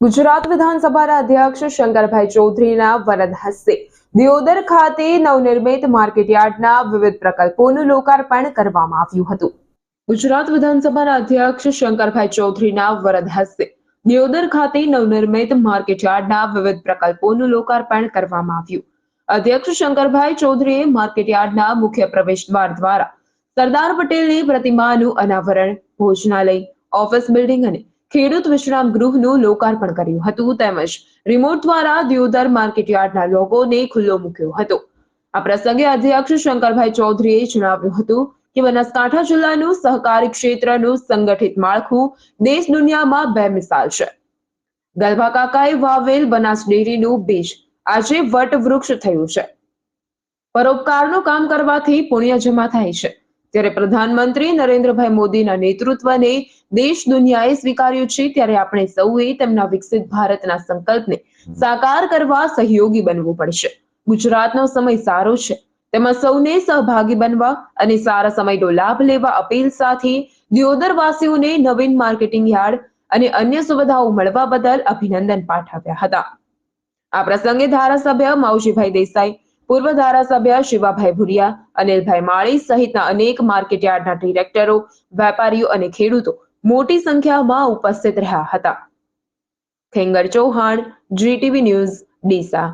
ગુજરાત વિધાનસભાના અધ્યક્ષ શંકરભાઈ ચૌધરીના વરદ હસ્તે દિયોદર ખાતે નવનિર્મિત માર્કેટયાર્ડના વિવિધ પ્રકલ્પોનું લોકાર્પણ કરવામાં આવ્યું હતું. ગુજરાત વિધાનસભાના અધ્યક્ષ શંકરભાઈ ચૌધરીના વરદ હસ્તે દિયોદર ખાતે નવનિર્મિત માર્કેટયાર્ડના વિવિધ પ્રકલ્પોનું લોકાર્પણ કરવામાં આવ્યું. અધ્યક્ષ શંકરભાઈ ચૌધરીએ માર્કેટયાર્ડના મુખ્ય પ્રવેશ દ્વાર દ્વારા સરદાર પટેલની પ્રતિમાનું અનાવરણ, ભોજનાલય, ઓફિસ બિલ્ડિંગ અને ખેડૂત વિશ્રામ ગૃહનું લોકાર્પણ કર્યું હતું તેમજ રિમોટ દ્વારા દિયોદર માર્કેટયાર્ડના લોગોને ખુલ્લો મૂક્યો હતો. આ પ્રસંગે અધ્યક્ષ શંકરભાઈ ચૌધરીએ જણાવ્યું હતું કે બનાસકાંઠા જિલ્લાનું સહકારી ક્ષેત્રનું સંગઠિત માળખું દેશ દુનિયામાં બે મિસાલ છે. ગલભા કાકાએ વાવેલ બનાસ ડેરીનું બીજ આજે વટ વૃક્ષ થયું છે. પરોપકારનું કામ કરવાથી પુણ્ય જમા થાય છે. ત્યારે પ્રધાનમંત્રી નરેન્દ્રભાઈ મોદીના નેતૃત્વને દેશ દુનિયાએ સ્વીકાર્યું છે, ત્યારે આપણે સૌએ તેમના વિકસિત ભારતના સંકલ્પને સાકાર કરવા સહયોગી બનવું પડશે. ગુજરાતનો સમય સારો છે. તેમાં સૌને સહભાગી બનવા અને સારા સમયનો લાભ લેવા અપીલ સાથે દિયોદરવાસીઓને નવીન માર્કેટિંગ યાર્ડ અને અન્ય સુવિધાઓ મળવા બદલ અભિનંદન પાઠવ્યા હતા. આ પ્રસંગે ધારાસભ્ય માવજીભાઈ દેસાઈ પૂર્વ ધારાસભ્ય શિવાભાઈ ભુરિયા, અનિલભાઈ માળી સહિતના અનેક માર્કેટયાર્ડના ડિરેક્ટરો, વેપારીઓ અને ખેડૂતો મોટી સંખ્યામાં ઉપસ્થિત રહ્યા હતા. Khengar Chauhan GTV news, Deesa.